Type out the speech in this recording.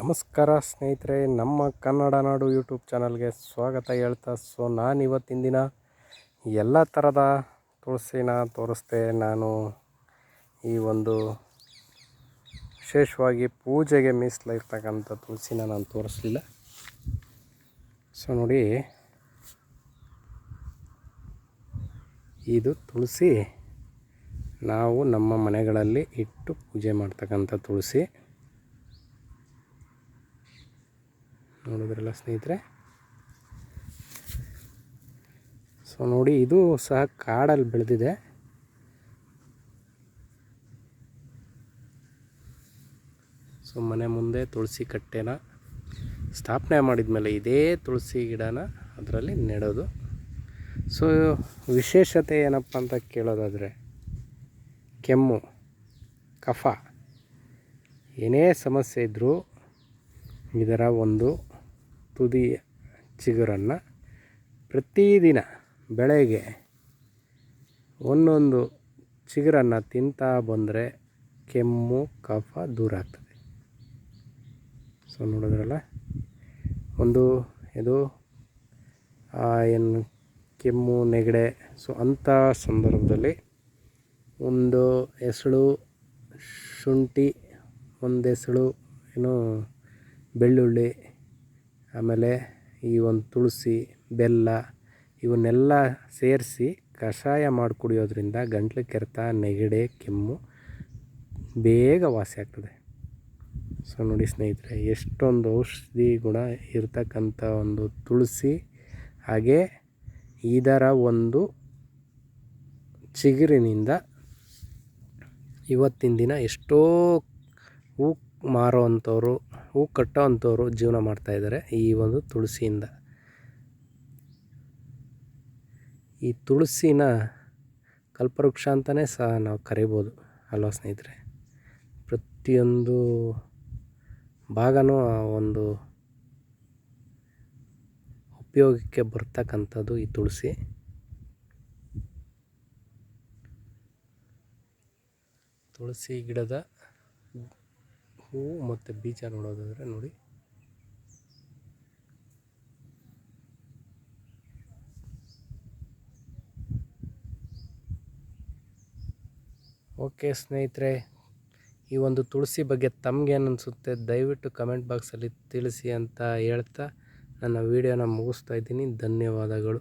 ನಮಸ್ಕಾರ ಸ್ನೇಹಿತರೆ, ನಮ್ಮ ಕನ್ನಡ ನಾಡು ಯೂಟ್ಯೂಬ್ ಚಾನಲ್ಗೆ ಸ್ವಾಗತ ಹೇಳ್ತಾ, ಸೊ ನಾನು ಇವತ್ತಿನ ದಿನ ಎಲ್ಲ ಥರದ ತುಳಸಿನ ತೋರಿಸ್ದೆ. ನಾನು ಈ ಒಂದು ವಿಶೇಷವಾಗಿ ಪೂಜೆಗೆ ಮೀಸಲಾಗಿರ್ತಕ್ಕಂಥ ತುಳಸಿನ ನಾನು ತೋರಿಸಲಿಲ್ಲ. ಸೊ ನೋಡಿ, ಇದು ತುಳಸಿ. ನಾವು ನಮ್ಮ ಮನೆಗಳಲ್ಲಿ ಇಟ್ಟು ಪೂಜೆ ಮಾಡ್ತಕ್ಕಂಥ ತುಳಸಿ. ನೋಡಿದ್ರಲ್ಲ ಸ್ನೇಹಿತರೆ? ಸೊ ನೋಡಿ, ಇದು ಸಹ ಕಾಡಲ್ಲಿ ಬೆಳೆದಿದೆ. ಸೊ ಮನೆ ಮುಂದೆ ತುಳಸಿ ಕಟ್ಟೆನ ಸ್ಥಾಪನೆ ಮಾಡಿದ ಮೇಲೆ ಇದೇ ತುಳಸಿ ಗಿಡನ ಅದರಲ್ಲಿ ನೆಡೋದು. ಸೊ ವಿಶೇಷತೆ ಏನಪ್ಪ ಅಂತ ಕೇಳೋದಾದರೆ, ಕೆಮ್ಮು, ಕಫ, ಏನೇ ಸಮಸ್ಯೆ ಇದ್ದರೂ ಇದರ ಒಂದು ತುದಿ ಚಿಗುರನ್ನು ಪ್ರತಿದಿನ ಬೆಳಗ್ಗೆ ಒಂದೊಂದು ಚಿಗುರನ್ನು ತಿಂತಾ ಬಂದರೆ ಕೆಮ್ಮು, ಕಫ ದೂರ ಆಗ್ತದೆ. ಸೊ ನೋಡಿದ್ರಲ್ಲ? ಒಂದು ಇದು ಏನು ಕೆಮ್ಮು, ನೆಗಡೆ ಸೊ ಅಂಥ ಸಂದರ್ಭದಲ್ಲಿ ಒಂದು ಎಸಳು ಶುಂಠಿ, ಒಂದು ಎಸಳು ಏನು, ಬೆಳ್ಳುಳ್ಳಿ ಆಮೇಲೆ ಈ ಒಂದು ತುಳಸಿ, ಬೆಲ್ಲ ಇವನ್ನೆಲ್ಲ ಸೇರಿಸಿ ಕಷಾಯ ಮಾಡಿ ಕುಡಿಯೋದ್ರಿಂದ ಗಂಟ್ಲು ಕೆರೆತ, ನೆಗಡೆ, ಕೆಮ್ಮು ಬೇಗ ವಾಸಿ ಆಗ್ತದೆ. ಸೊ ನೋಡಿ ಸ್ನೇಹಿತರೆ, ಎಷ್ಟೊಂದು ಔಷಧಿ ಗುಣ ಇರತಕ್ಕಂಥ ಒಂದು ತುಳಸಿ ಹಾಗೆ ಇದರ ಒಂದು ಚಿಗುರಿನಿಂದ ಇವತ್ತಿನ ದಿನ ಎಷ್ಟೋ ಹೂ ಮಾರೋ ಅಂಥವ್ರು ಹೂ ಕಟ್ಟೋ ಅಂಥವ್ರು ಜೀವನ ಮಾಡ್ತಾಯಿದ್ದಾರೆ ಈ ಒಂದು ತುಳಸಿಯಿಂದ. ಈ ತುಳಸಿನ ಕಲ್ಪವೃಕ್ಷ ಅಂತಲೇ ಸಹ ನಾವು ಕರಿಬೋದು, ಅಲ್ವಾ ಸ್ನೇಹಿತರೆ? ಪ್ರತಿಯೊಂದು ಭಾಗನೂ ಒಂದು ಉಪಯೋಗಕ್ಕೆ ಬರ್ತಕ್ಕಂಥದ್ದು ಈ ತುಳಸಿ. ತುಳಸಿ ಗಿಡದ ಹೂವು ಮತ್ತು ಬೀಜ ನೋಡೋದಾದರೆ ನೋಡಿ. ಓಕೆ ಸ್ನೇಹಿತರೆ, ಈ ಒಂದು ತುಳಸಿ ಬಗ್ಗೆ ತಮಗೇನು ಅನಿಸುತ್ತೆ ದಯವಿಟ್ಟು ಕಮೆಂಟ್ ಬಾಕ್ಸಲ್ಲಿ ತಿಳಿಸಿ ಅಂತ ಹೇಳ್ತಾ ನನ್ನ ವೀಡಿಯೋನ ಮುಗಿಸ್ತಾ ಇದ್ದೀನಿ. ಧನ್ಯವಾದಗಳು.